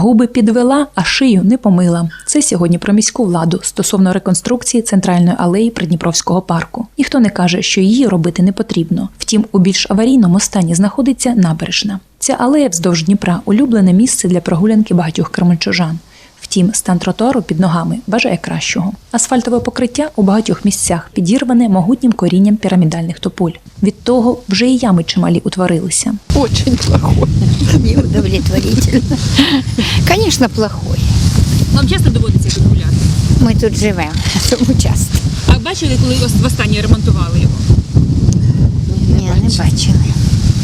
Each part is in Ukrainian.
Губи підвела, а шию не помила. Це сьогодні про міську владу стосовно реконструкції центральної алеї Придніпровського парку. Ніхто не каже, що її робити не потрібно. Втім, у більш аварійному стані знаходиться набережна. Ця алея вздовж Дніпра улюблене місце для прогулянки багатьох кременчужан. Втім, стан тротуару під ногами бажає кращого. Асфальтове покриття у багатьох місцях підірване могутнім корінням пірамідальних тополь. Від того вже і ями чималі утворилися. Очень плохой. Неудовлетворительно. Конечно, плохой. Вам часто доводиться тут гуляти? Ми тут живемо, тому часто. А бачили, коли ос- востаннє ремонтували його? Ні, не бачили.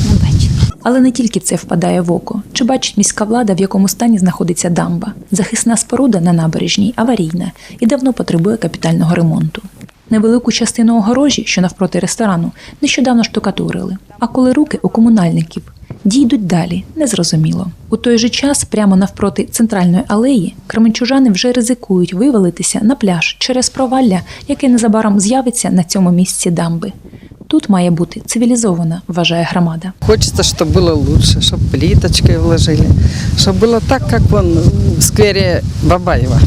Не бачили. Але не тільки це впадає в око. Чи бачить міська влада, в якому стані знаходиться дамба? Захисна споруда на набережній аварійна і давно потребує капітального ремонту. Невелику частину огорожі, що навпроти ресторану, нещодавно штукатурили. А коли руки у комунальників дійдуть далі, незрозуміло. У той же час, прямо навпроти центральної алеї, кременчужани вже ризикують вивалитися на пляж через провалля, яке незабаром з'явиться на цьому місці дамби. Тут має бути цивілізована, вважає громада. Хочется, чтобы было лучше, чтобы плиточкой вложили, чтобы было так, как вон в сквере Бабаева.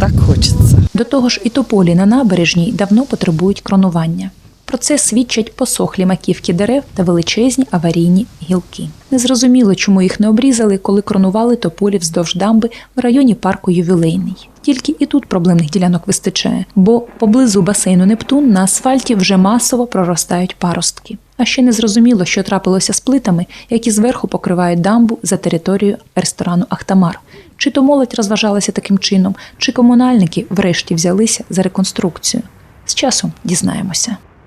Так хочется. До того ж, і тополі на набережній давно потребують кронування. Про це свідчать посохлі маківки дерев та величезні аварійні гілки. Незрозуміло, чому їх не обрізали, коли кронували тополі вздовж дамби в районі парку Ювілейний. Тільки і тут проблемних ділянок вистачає, бо поблизу басейну Нептун на асфальті вже масово проростають паростки. А ще не зрозуміло, що трапилося з плитами, які зверху покривають дамбу за територією ресторану Ахтамар. Чи то молодь розважалася таким чином, чи комунальники врешті взялися за реконструкцію. З часом дізнаємося.